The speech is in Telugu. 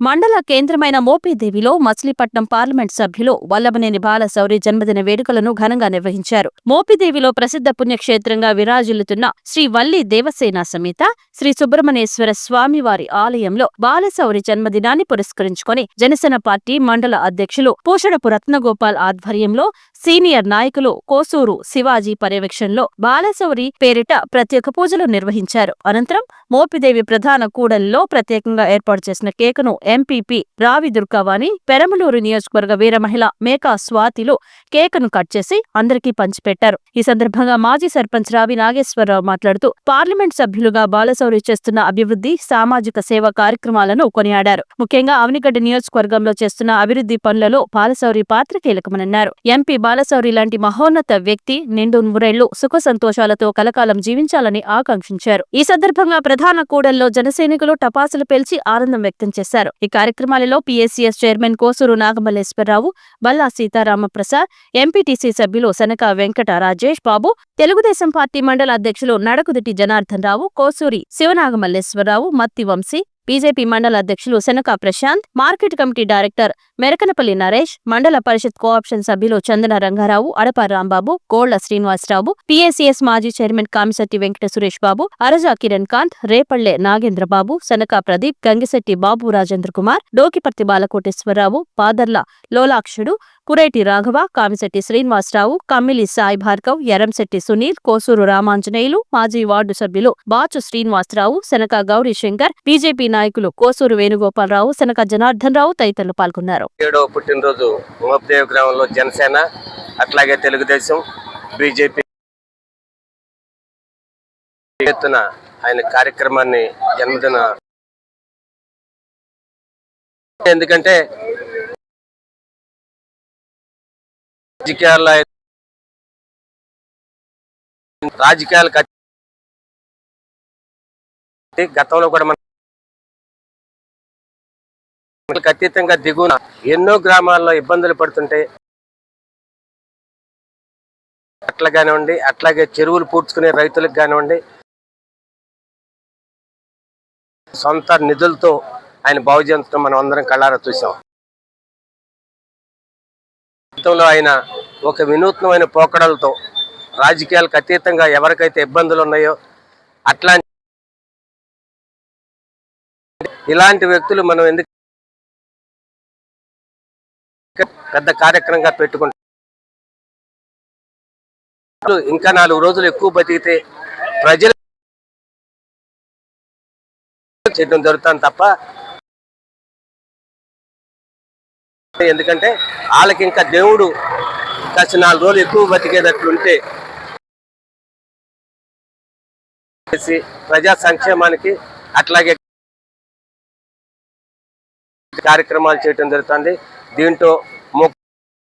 మండల కేంద్రమైన మోపిదేవిలో మచిలీపట్నం పార్లమెంట్ సభ్యులు వల్లభనేని బాలశౌరి జన్మదిన వేడుకలను ఘనంగా నిర్వహించారు. మోపిదేవిలో ప్రసిద్ధ పుణ్యక్షేత్రంగా విరాజిల్లుతున్న శ్రీ వల్లి దేవసేన సమేత శ్రీ సుబ్రహ్మణ్యేశ్వర స్వామివారి ఆలయంలో బాలశౌరి జన్మదినాన్ని పురస్కరించుకొని జనసేన పార్టీ మండల అధ్యక్షులు పూషడపు రత్నగోపాల్ ఆధ్వర్యంలో సీనియర్ నాయకులు కోసూరు శివాజీ పర్యవేక్షణలో బాలశౌరి పేరిట ప్రత్యేక పూజలు నిర్వహించారు. అనంతరం మోపిదేవి ప్రధాన కూడలిలో ప్రత్యేకంగా ఏర్పాటు చేసిన కేకును ఎంపీపీ రావి దుర్గావాణి పెరమలూరు నియోజకవర్గ వీర మహిళ మేకా స్వాతిలు కేకును కట్ చేసి అందరికీ పంచిపెట్టారు. ఈ సందర్భంగా మాజీ సర్పంచ్ రావి నాగేశ్వరరావు మాట్లాడుతూ పార్లమెంట్ సభ్యులుగా బాలశౌరి చేస్తున్న అభివృద్ధి సామాజిక సేవ కార్యక్రమాలను కొనియాడారు. ముఖ్యంగా అవనిగడ్డ నియోజకవర్గంలో చేస్తున్న అభివృద్ధి పనులలో బాలశౌరి పాత్ర కీలకమన్నారు ఎంపీ బాలశౌరి లాంటి మహోన్నత వ్యక్తి నిండు నూరేళ్ళు సుఖ సంతోషాలతో కలకాలం జీవించాలని ఆకాంక్షించారు. ఈ సందర్భంగా ప్రధాన కూడల్లో జనసైనికులు టపాసులు పేల్చి ఆనందం వ్యక్తం చేశారు. ఈ కార్యక్రమాలలో PSCS chairman Kosuru Nagamalleswararao Balla Seetharama Prasad MPTC సభ్యులు సనక వెంకట రాజేష్ బాబు తెలుగుదేశం పార్టీ మండల అధ్యక్షులు నడకుదిటి జనార్దన్ రావు కోసూరి శివనాగమల్లేశ్వరరావు మత్తి వంశీ బీజేపీ మండల అధ్యక్షులు Sanaka Prashanth market committee director Merakanapalli Naresh Mandal Parishad co-option సభ్యులు చందన రంగారావు అడప రాంబాబు గోళ్ళ శ్రీనివాసరావు పీఏసీఎస్ మాజీ చైర్మన్ కామిశెట్టి వెంకట సురేష్ బాబు అరజా కిరణ్ కాంత్ నాగేంద్ర నాగేంద్రబాబు శనక ప్రదీప్ గంగిశెట్టి బాబు రాజేంద్ర కుమార్ డోకిపర్తి బాలకోటేశ్వరరావు పాదర్ల లోలాక్షుడు కురేటి రాఘవ కామిశెట్టి శ్రీనివాసరావు కమ్మిలి సాయి భార్గవ్ ఎరంశెట్టి సునీల్ కోసూరు రామాంజనేయులు మాజీ వార్డు సభ్యులు బాచు శ్రీనివాసరావు శనక గౌరీ శంకర్ బీజేపీ నాయకులు కోసూరు వేణుగోపాలరావు శనక జనార్దన్ రావు తదితరులు పాల్గొన్నారు. ఏడవ పుట్టినరోజు గ్రామంలో జనసేన అట్లాగే తెలుగుదేశం బీజేపీ ఎత్తున ఆయన కార్యక్రమాన్ని జన్మదిన ఎందుకంటే రాజకీయాల్లో రాజకీయాలు రాజకీయాలకు గతంలో కూడా మనం ఖచ్చితంగా అతీతంగా దిగువన ఎన్నో గ్రామాల్లో ఇబ్బందులు పడుతుంటే అట్లా కానివ్వండి అట్లాగే చెరువులు పూడ్చుకునే రైతులకు కానివ్వండి సొంత నిధులతో ఆయన బాగు మనం అందరం కళ్ళారా చూసాం. గతంలో ఆయన ఒక వినూత్నమైన పోకడలతో రాజకీయాలకు అతీతంగా ఎవరికైతే ఇబ్బందులు ఉన్నాయో అట్లాంటి ఇలాంటి వ్యక్తులు మనం ఎందుకు పెద్ద కార్యక్రమంగా పెట్టుకుంటాం? ఇంకా నాలుగు రోజులు ఎక్కువ బతికితే ప్రజలు చేయడం జరుగుతాను తప్ప ఎందుకంటే వాళ్ళకి ఇంకా దేవుడు కాస్త నాలుగు రోజులు ఎక్కువ బతికేటట్లుంటే చేసి ప్రజా సంక్షేమానికి అట్లాగే కార్యక్రమాలు చేయటం జరుగుతుంది. దీంట్లో